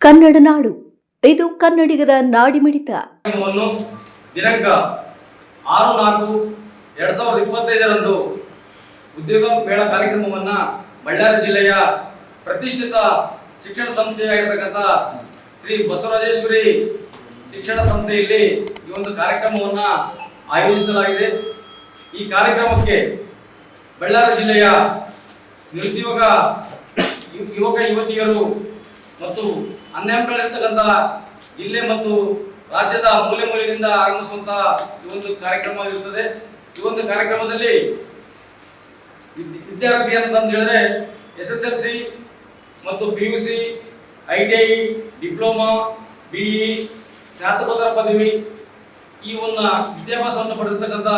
ಕನ್ನಡ ನಾಡು. ಇದು ಕನ್ನಡಿಗರ ನಾಡಿಮಿಡಿತ. ಕಾರ್ಯಕ್ರಮವನ್ನು ದಿನಾಂಕ ಆರು ನಾಲ್ಕು ಎರಡ್ ಸಾವಿರದ ಇಪ್ಪತ್ತೈದರಂದು ಉದ್ಯೋಗ ಮೇಳ ಕಾರ್ಯಕ್ರಮವನ್ನ ಬಳ್ಳಾರಿ ಜಿಲ್ಲೆಯ ಪ್ರತಿಷ್ಠಿತ ಶಿಕ್ಷಣ ಸಂಸ್ಥೆಯಾಗಿರ್ತಕ್ಕಂಥ ಶ್ರೀ ಬಸವರಾಜೇಶ್ವರಿ ಶಿಕ್ಷಣ ಸಂಸ್ಥೆಯಲ್ಲಿ ಈ ಒಂದು ಕಾರ್ಯಕ್ರಮವನ್ನ ಆಯೋಜಿಸಲಾಗಿದೆ. ಈ ಕಾರ್ಯಕ್ರಮಕ್ಕೆ ಬಳ್ಳಾರಿ ಜಿಲ್ಲೆಯ ನಿರುದ್ಯೋಗ ಯುವಕ ಯುವತಿಯರು ಮತ್ತು ಅನ್ಎಂಪ್ಲಾಯ್ಡ್ ಜಿಲ್ಲೆ ಮತ್ತು ರಾಜ್ಯದ ಮೂಲೆ ಮೂಲೆಯಿಂದ ಆಗಮಿಸುವಂತಹ ಈ ಒಂದು ಕಾರ್ಯಕ್ರಮ ಇರುತ್ತದೆ ಈ ಒಂದು ಕಾರ್ಯಕ್ರಮದಲ್ಲಿ ವಿದ್ಯಾರ್ಥಿ ಅಂತ ಹೇಳಿದ್ರೆ ಎಸ್ ಎಸ್ ಎಲ್ ಸಿ ಮತ್ತು P U C, I T I, diploma BE ಸ್ನಾತಕೋತ್ತರ ಪದವಿ ಈ ಒಂದು ವಿದ್ಯಾಭ್ಯಾಸವನ್ನು ಪಡೆದಿರ್ತಕ್ಕಂಥ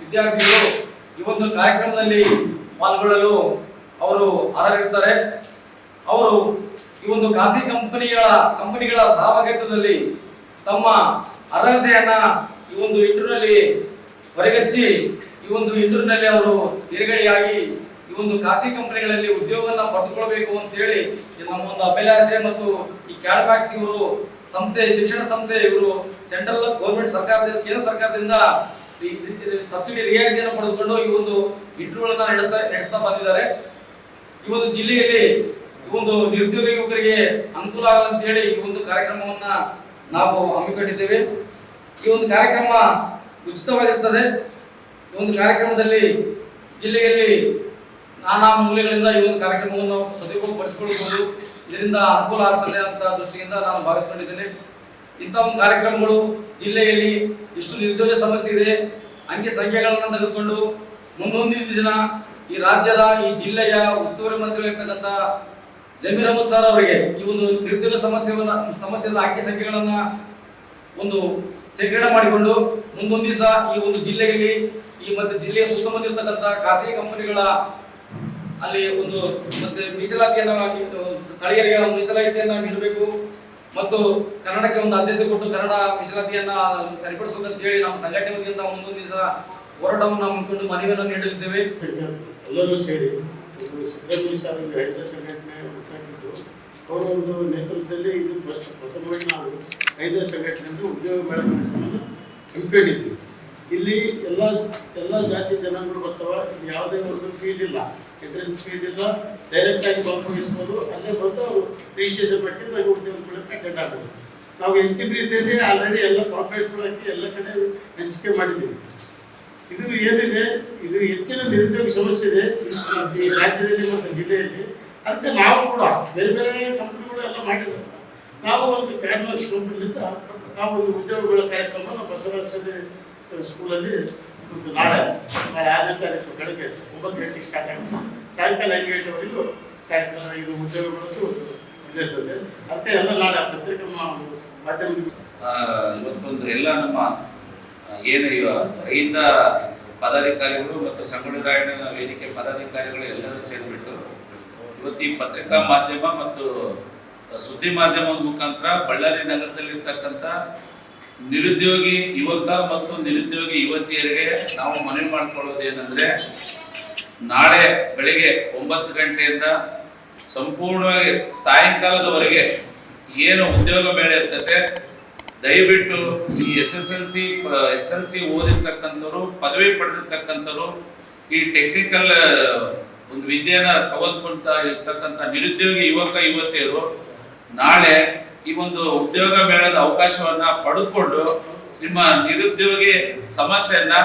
ವಿದ್ಯಾರ್ಥಿಗಳು ಈ ಒಂದು ಕಾರ್ಯಕ್ರಮದಲ್ಲಿ ಪಾಲ್ಗೊಳ್ಳಲು ಅವರು ಅರ್ಹರಿರ್ತಾರೆ ಅವರು ಈ ಒಂದು ಖಾಸಗಿ ಕಂಪನಿಗಳ ಕಂಪನಿಗಳ ಸಹಭಾಗಿತ್ವದಲ್ಲಿ ತಮ್ಮ ಅರ್ಹತೆಯನ್ನ ಈ ಒಂದು ಇಂಟರ್ನಲ್ಲಿ ಹೊರಗಚ್ಚಿ ಈ ಒಂದು ಇಂಟರ್ನಲ್ಲಿ ಅವರು ತಿರುಗಡೆಯಾಗಿ ಈ ಒಂದು ಖಾಸಗಿ ಕಂಪನಿಗಳಲ್ಲಿ ಉದ್ಯೋಗವನ್ನು ಪಡೆದುಕೊಳ್ಬೇಕು ಅಂತ ಹೇಳಿ ನಮ್ಮ ಒಂದು ಅಭಿಲಾಷೆ ಮತ್ತು ಈ ಕ್ಯಾಡ್ಬ್ಯಾಕ್ಸ್ ಇವರು ಸಂಸ್ಥೆ, ಶಿಕ್ಷಣ ಸಂಸ್ಥೆ ಇವರು ಸೆಂಟ್ರಲ್ ಗೌರ್ಮೆಂಟ್ ಸರ್ಕಾರದಿಂದ ಕೇಂದ್ರ ಸರ್ಕಾರದಿಂದ ಸಬ್ಸಿಡಿ ರಿಯಾಯಿತಿಯನ್ನು ಪಡೆದುಕೊಂಡು ಈ ಒಂದು ಇಂಟರ್ವ್ಯೂಗಳನ್ನ ನಡೆಸ್ತಾ ನಡೆಸ್ತಾ ಬಂದಿದ್ದಾರೆ. ಈ ಒಂದು ಜಿಲ್ಲೆಯಲ್ಲಿ ಈ ಒಂದು ನಿರುದ್ಯೋಗ ಯುವಕರಿಗೆ ಅನುಕೂಲ ಆಗಲ್ಲ ಅಂತ ಹೇಳಿ ಈ ಒಂದು ಕಾರ್ಯಕ್ರಮವನ್ನ ನಾವು ಹಮ್ಮಿಕೊಂಡಿದ್ದೇವೆ. ಈ ಒಂದು ಕಾರ್ಯಕ್ರಮ ಉಚಿತವಾಗಿರ್ತದೆ ಈ ಒಂದು ಕಾರ್ಯಕ್ರಮದಲ್ಲಿ ಜಿಲ್ಲೆಯಲ್ಲಿ ನಾನಾ ಮೂಲೆಗಳಿಂದ ಈ ಒಂದು ಕಾರ್ಯಕ್ರಮವನ್ನು ಸದುಪಯೋಗಪಡಿಸಿಕೊಳ್ಳಬಹುದು ಇದರಿಂದ ಅನುಕೂಲ ಆಗ್ತದೆ ಅಂತ ದೃಷ್ಟಿಯಿಂದ ನಾನು ಭಾವಿಸಿಕೊಂಡಿದ್ದೇನೆ. ಇಂಥ ಒಂದು ಕಾರ್ಯಕ್ರಮಗಳು ಜಿಲ್ಲೆಯಲ್ಲಿ ಎಷ್ಟು ನಿರುದ್ಯೋಗ ಸಮಸ್ಯೆ ಇದೆ, ಅಂಕಿ ಸಂಖ್ಯೆಗಳನ್ನು ತೆಗೆದುಕೊಂಡು ಮುಂದೊಂದಿನ ದಿನ ಈ ರಾಜ್ಯದ ಈ ಜಿಲ್ಲೆಯ ಉಸ್ತುವಾರಿ ಮಂತ್ರಿಗಳಿರ್ತಕ್ಕಂಥ ಜಮೀರ್ ಅಹಮದ್ ಸರ್ ಅವರಿಗೆ ಈ ಒಂದು ನಿರುದ್ಯೋಗ ಸಮಸ್ಯೆಯನ್ನ ಸಮಸ್ಯೆಯ ಅಕ್ಕಿ ಸಂಖ್ಯೆಗಳನ್ನ ಒಂದು ಶೇಖರಣೆ ಮಾಡಿಕೊಂಡು ಮುಂದೊಂದು ದಿವಸ ಈ ಒಂದು ಜಿಲ್ಲೆಯಲ್ಲಿ ಈ ಮತ್ತೆ ಜಿಲ್ಲೆಯ ಸುತ್ತಮುತ್ತ ಇರತಕ್ಕಂಥ ಖಾಸಗಿ ಕಂಪನಿಗಳ ಅಲ್ಲಿ ಒಂದು ಮತ್ತೆ ಮೀಸಲಾತಿಯನ್ನ ಸ್ಥಳೀಯರಿಗೆ ಮೀಸಲಾತಿಯನ್ನ ನೀಡಬೇಕು. ಮತ್ತು ಕನ್ನಡಕ್ಕೆ ಒಂದು ಆದ್ಯತೆ ಕೊಟ್ಟು ಕನ್ನಡ ಮೀಸಲಾತಿಯನ್ನ ಸರಿಪಡಿಸಬೇಕಂತ ಹೇಳಿ ನಮ್ಮ ಸಂಘಟನೆ ಮುಂದೊಂದು ದಿವಸ ಹೋರಾಟವನ್ನು ಹಮ್ಮಿಕೊಂಡು ಮನವಿಯನ್ನು ನೀಡಲಿದ್ದೇವೆ. ಎಲ್ಲರೂ ಸೇರಿ ಸಿದ್ದರಾಮಯ್ಯ ಒಂದು ರೈತ ಸಂಘಟನೆ ಹುಟ್ಟಾಕಿದ್ದು ಅವರ ಒಂದು ನೇತೃತ್ವದಲ್ಲಿ ಇದು ಫಸ್ಟ್ ಪ್ರಥಮವಾಗಿ ನಾವು ರೈತ ಸಂಘಟನೆಯಿಂದ ಉದ್ಯೋಗ ಮೇಳ ಹಮ್ಮಿಕೊಂಡಿದ್ವಿ ಇಲ್ಲಿ ಎಲ್ಲ ಎಲ್ಲ ಜಾತಿ ಜನಗಳು ಬರ್ತಾವ ಇದು ಯಾವುದೇ ಒಂದು ಫೀಸ್ ಇಲ್ಲ. ಎಂಟ್ರೆನ್ಸ್ ಫೀಸ್ ಇಲ್ಲ ಡೈರೆಕ್ಟಾಗಿ ಭಾಗವಹಿಸ್ಬೋದು ಅಲ್ಲೇ ಬಂದು ಅವರು ರಿಜಿಸ್ಟ್ರೇಷನ್ ಮಾಡಿ ನಾವು ಉದ್ಯೋಗ ಮೇಳಕ್ಕೆ ಅಟೆಂಡ್ ಆಗ್ಬೋದು. ನಾವು ಹೆಚ್ಚಿನ ರೀತಿಯಲ್ಲಿ ಆಲ್ರೆಡಿ ಎಲ್ಲ ಕಾಂಪ್ಲೆಕ್ಸ್ಗಳು ಹಾಕಿ ಎಲ್ಲ ಕಡೆ ಹಂಚಿಕೆ ಮಾಡಿದ್ದೀವಿ. ಇದು ಏನಿದೆ ಇದು ಹೆಚ್ಚಿನ ನಿರುದ್ಯೋಗ ಸಮಸ್ಯೆ ಇದೆ. ಈ- ರಾಜ್ಯದಲ್ಲಿ ಮತ್ತು ಜಿಲ್ಲೆಯಲ್ಲಿ. ಅದಕ್ಕೆ ನಾವು ಕೂಡ, ಬೇರೆ ಬೇರೆ ಕಂಪ್ನಿಗಳು ಎಲ್ಲ ಮಾಡಿದ್ರು ನಾವು ಒಂದು ಕ್ಯಾಡ್ಮರ್ಸ್ ಕಂಪ್ನಿಲಿಂದ ನಾವು ಒಂದು ಉದ್ಯೋಗಗಳ ಕಾರ್ಯಕ್ರಮ ನಮ್ಮ ಬಸವರಾಜ ಸ್ಕೂಲಲ್ಲಿ ಒಂದು ನಾಳೆ ನಾಳೆ ಆರನೇ ತಾರೀಕು ಬೆಳಗ್ಗೆ ಒಂಬತ್ತು ಗಂಟೆಗೆ ಸ್ಟಾರ್ಟ್ ಆಗುತ್ತೆ. ಸಾಯಂಕಾಲ ಐದು ಗಂಟೆವರೆಗೂ ಕಾರ್ಯಕ್ರಮ, ಇದು ಉದ್ಯೋಗಗಳದ್ದು ಇದಿರ್ತದೆ ಅದಕ್ಕೆ ಎಲ್ಲ ನಾಳೆ ಪತ್ರಿಕಾ ಮಾಧ್ಯಮದ ಇವತ್ತೊಂದು ಎಲ್ಲ ನಮ್ಮ ಏನು ಐದ ಪದಾಧಿಕಾರಿಗಳು ಮತ್ತು ರಾಯಣ್ಣನ ವೇದಿಕೆ ಪದಾಧಿಕಾರಿಗಳು ಎಲ್ಲರೂ ಸೇರಿಬಿಟ್ಟು ಇವತ್ತು ಈ ಪತ್ರಿಕಾ ಮಾಧ್ಯಮ ಮತ್ತು ಸುದ್ದಿ ಮಾಧ್ಯಮದ ಮುಖಾಂತರ ಬಳ್ಳಾರಿ ನಗರದಲ್ಲಿರ್ತಕ್ಕಂಥ ನಿರುದ್ಯೋಗಿ ಯುವಕ ಮತ್ತು ನಿರುದ್ಯೋಗಿ ಯುವತಿಯರಿಗೆ ನಾವು ಮನವಿ ಮಾಡಿಕೊಳ್ಳೋದೇನೆಂದರೆ ನಾಳೆ ಬೆಳಿಗ್ಗೆ ಒಂಬತ್ತು ಗಂಟೆಯಿಂದ ಸಂಪೂರ್ಣವಾಗಿ ಸಾಯಂಕಾಲದವರೆಗೆ ಏನು ಉದ್ಯೋಗ ಮೇಳ ಇರ್ತದೆ ದಯವಿಟ್ಟು ಈ S S L C S L C ಓದಿರ್ತಕ್ಕಂಥವ್ರು, ಪದವಿ ಪಡೆದಿರ್ತಕ್ಕಂಥವ್ರು ಈ ಟೆಕ್ನಿಕಲ್ ಒಂದು ವಿದ್ಯೆನ ಕವಲ್ಕೊಂತ ಇರ್ತಕ್ಕಂಥ ನಿರುದ್ಯೋಗಿ ಯುವಕ, ಯುವತಿಯರು ನಾಳೆ ಈ ಒಂದು ಉದ್ಯೋಗ ಮೇಳದ ಅವಕಾಶವನ್ನ ಪಡೆದುಕೊಂಡು ನಿಮ್ಮ ನಿರುದ್ಯೋಗಿ ಸಮಸ್ಯೆಯನ್ನ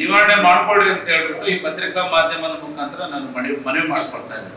ನಿವಾರಣೆ ಮಾಡ್ಕೊಳ್ಳಿ ಅಂತ ಹೇಳ್ಬಿಟ್ಟು ಈ ಪತ್ರಿಕಾ ಮಾಧ್ಯಮದ ಮುಖಾಂತರ ನಾನು ಮನವಿ ಮನವಿ ಮಾಡ್ಕೊಳ್ತಾ ಇದ್ದೇನೆ.